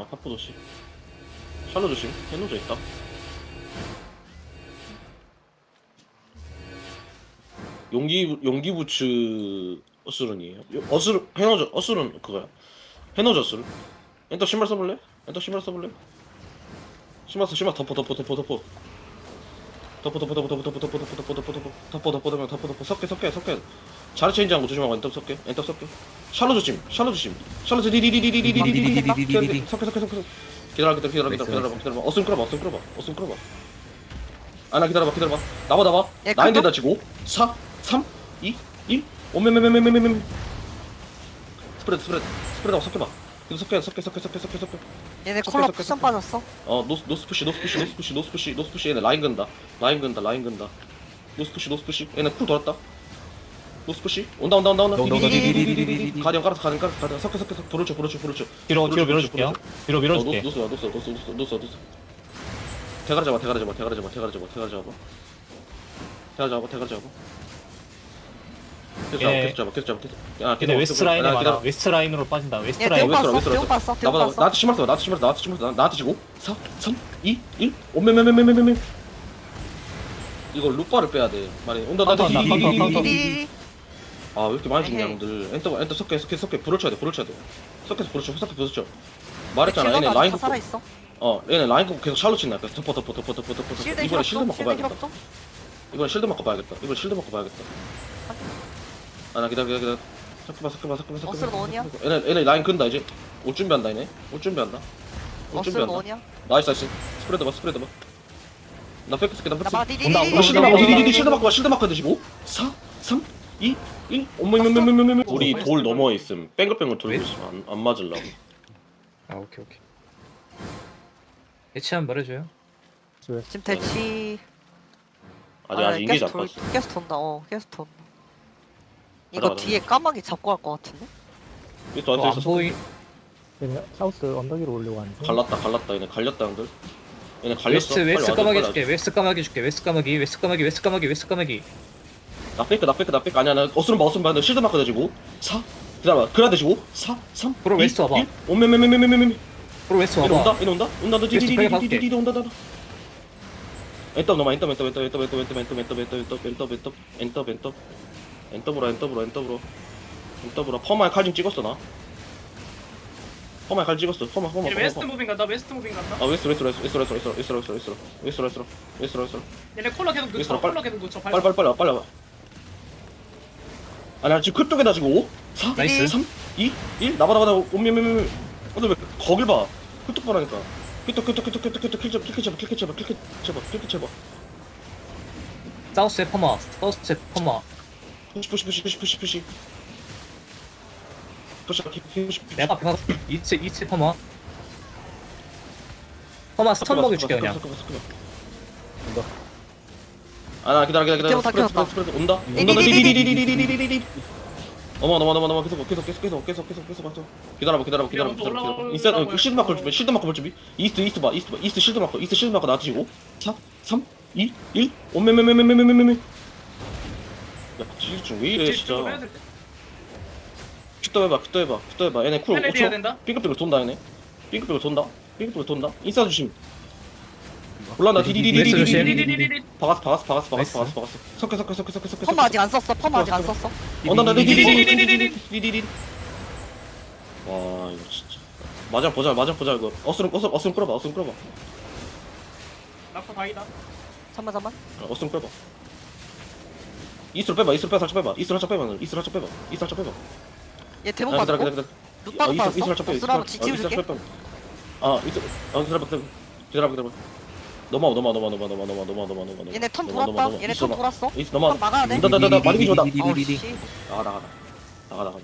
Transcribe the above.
아 파포 조심 샬로 조심 해노져 있다 용기 용기 부츠 어스룬이에요 요- 어스룬 해노저 어스룬 그거야 해노저 어스룬 엔터 신발 써볼래? 엔터 신발 써볼래? 신발 써 신발 덮어 덮어 덮어 덮어 덮어 덮어 덮어 덮어 덮어 덮어 덮어 덮어 덮어 덮어 덮어 덮어 덮어 덮어 덮어 섞여 섞여 섞여 자리 체인지한 거 조심하고 엔터 섞여 엔터 섞여 샬로 조심 샬로 조심 샬로 조심 디디디디디디디디디디디 섞여 섞여 섞여 기다려 기다려 기다려 기다려 기다려 기다려 어슴 끌어봐 어슴 끌어봐 어슴 끌어봐 아나 기다려봐 기다려봐 나와 나와 예, 나인 그거? 데다 치고 4 3 2 1 오메메메메메메메 스프레드 스프레드 스프레드하고 섞여봐 계속 섞여 섞여 섞여 섞여 섞여 섞여 얘네 콜라 섞여. 빠졌어. 어 노스 노스 푸시 노스 푸시 노스 푸시 노스 푸시 노스 푸시 얘네 라인 근다 라인 근다 라인 근다 노스 푸시 노스 푸시 얘네 쿨 돌았다 노스 푸시 온다 온다 온다 온다 온다, 온다, 가디언 깔아서 가디언 깔아서 가디언 섞여 섞여 섞여 도로쳐 도로쳐 도로쳐 뒤로 뒤로 밀어줄게요. 뒤로 어, 밀어줄게. 노스 노스 노스 노스 노스 노스 노스 대가리 잡아 대가리 잡아 대가리 잡아 대가리 잡아 대가리 잡아 대가리 잡아 대가리 잡아 계속 잡아 예. 계속 잡아 계속 잡아 계속 야 근데 계속 웨스트 계속- 라인에 야, 많아. 웨스트 라인으로 빠진다. 웨스트 얘 라인. 웨스트로, 봤어. 대응 봤어. 나봐 나봐 봤어. 나한테 써 나한테 써 나한테 써 나한테 지고 4 3 2 1 오메메메메메메 이거 루파를 빼야 돼 말해 온다 나한테 카운터, 카운터, 디디디디디디. 카운터. 디디디디. 아 왜 이렇게 많이 죽냐 에헤이. 형들? 엔터 엔터 섞여 섞여 섞여 불을 쳐야 돼 불을 쳐야 돼. 섞여서 불을 쳐 섞여 불을 쳐. 말했잖아 얘네 라인 다 굽고. 살아 있어. 어 얘네 라인 굽고 계속 샬롯 친다. 그래서 덮어 덮어 덮어 덮어 덮어. 실드 이번에 실드 좀. 맞고 실드 봐야겠다. 이번에 실드 맞고 봐야겠다. 이번에 실드 맞고 봐야겠다. 아 나 기다려 기다려 기다려. 섞여봐 섞여봐 섞여봐 섞여봐. 어스는 원이야? 얘네 얘네 라인 끈다 이제. 올 준비한다 얘네. 올 준비한다. 올 어스는 준비한다? 나이스 나이스. 스프레드 봐 스프레드 봐나 팩스 쓸게 나 온다, 디디디디. 온다, 어, 실드 온다. 디디디 실드 마커 실드 마커 드시고 4 3 2 1 어머머머머머머 우리 돌 넘어 있음 뺑글뺑글 돌고 있으면 안, 안 맞으려고 아 오케이 오케이. 해치 한 번 말해줘요. 지금 대치. 아직 아직 인기 계속 잡았어 돌- 계속 돈다. 어 계속 돈다. 이거 가자, 가자. 뒤에 까마귀 잡고 갈 것 같은데? 이또 어, 안 앉아 있어 보이. 얘네 사우스 언덕 위로 올려고 하는데 갈랐다 갈랐다 얘네 갈렸다 형들 얘네 갈렸어 웨스트 까마귀 줄게. 웨스트 까마귀 줄게. 웨스트 까마귀 웨스트 까마귀 웨스트 까마귀 웨스트 까마귀. 나 페이크 나 페이크 나 페이크 아니야 나 어스름 봐 어스름 봐 실드 마커 대지고 4 기다려봐 그라 대지고 4 3 브로 웨스트 와봐. 오메메메메메메메 프로 웨스트 온다 와봐. 얘네 온다 온다 너 웨스트 빨리 봐줄게. 디디디디디디디 온다 온다 엔터 넘어 엔터 엔터 엔터 엔터 엔터 엔터 엔터 엔터 엔터 엔터 엔터 엔터 엔터 엔터 엔터 브로 엔터 브로 엔터 브로 엔터 브로 퍼마에 칼좀 찍었어 나 퍼마에 칼 찍었어 퍼마 퍼마 얘네 퍼마 웨스트 퍼마 무빙 간다 웨스트 무빙 간다 아 웨스트 웨스트 웨스트 웨스트 웨스트 웨스트 웨스트 웨스트 웨스트 웨스트 웨스트 웨스트 웨스트 얘네 콜라 계속 웨스트로 놓쳐 빨리- 콜라 계속 놓쳐 빨리 빨리 빨리 와 빨리 와 아니 나 지금 그쪽에다 지금 5 4 나이스. 3 2 1 나봐 나봐 나봐 오미미미미 근데 왜 거길 봐 그쪽 보라니까 그쪽 그쪽 그쪽 그쪽 그쪽 쳐봐 킬켜 쳐봐 킬켜 쳐봐 사우스에 퍼마. 사우스에 퍼마. 푸시 푸시 푸시 푸시 푸시 푸시 푸시 푸시 푸시 푸시 내가 앞에 가. 이츠 이츠 퍼마. 퍼마 스턴 먹여줄게 그냥. 아나 기다려 기다려 기다려 기다려, 스프레드. 스프레드 스프레드 온다 온다 디디디디디디디디디디 어머 어머 어머 어머 계속 계속 계속 계속 계속 계속 계속 계속 기다려봐 기다려봐 기다려봐 또 기다려봐 올라가고 인사이드 올라가고 실드 마커 준비 실드 마커 볼 준비 이스트 이스트 봐 이스트 봐 이스트 실드 마커 이스트 실드 마커 놔두시고 4 3 2 1 오메메메메메메메메 야 지금 왜 이래 딜 진짜. 큐터 해봐 큐터 해봐 큐터 해봐 얘네 쿨 헬레디 해야 5초 된다? 빙글빙글 돈다 얘네 빙글빙글 돈다 빙글빙글 돈다 인사이드 조심 올라온다 디디디디디디디 디디디디디디 박았어 박았어 박았어 박았어 나이스. 박았어 박았어 섞여 섞여 섞여 섞여 섞여 펌 아직 안 썼어. 펌 아직 안 썼어. 어나나 디디디디디디디디. 디디디디디디디디 와 이거 진짜 마장 보자 마장 보자 이거 어스름 어스름 어스름 끌어봐 어스름 끌어봐 라커 다이다 잠만 잠만. 어, 어스름 끌어봐 이스로 빼봐 이스로 빼 살짝 빼봐 이스로 살짝 빼봐 이스로 살짝 빼봐 이스로 살짝 빼봐 얘 대본 아, 기다려 받고. 기다려 기다려 룩바로 어, 이스로 이스로 살짝 받았어. 빼 어스라고 지치 이스로 줄게. 살짝 빼봐 아 이스로 어 기다려봐 기다려봐 기다려봐 기다려봐 넘어 넘어 넘어 넘어 넘어 넘어 넘어 넘어 넘어 얘네 턴 넘어, 넘어, 넘어. 돌았다. 얘네 턴 있어, 돌았어. 있어 넘어 턴 막아야 돼. 나, 나, 나, 나, 마리기 좋다. 아, 씨. 나가 나가 나가 나가 나가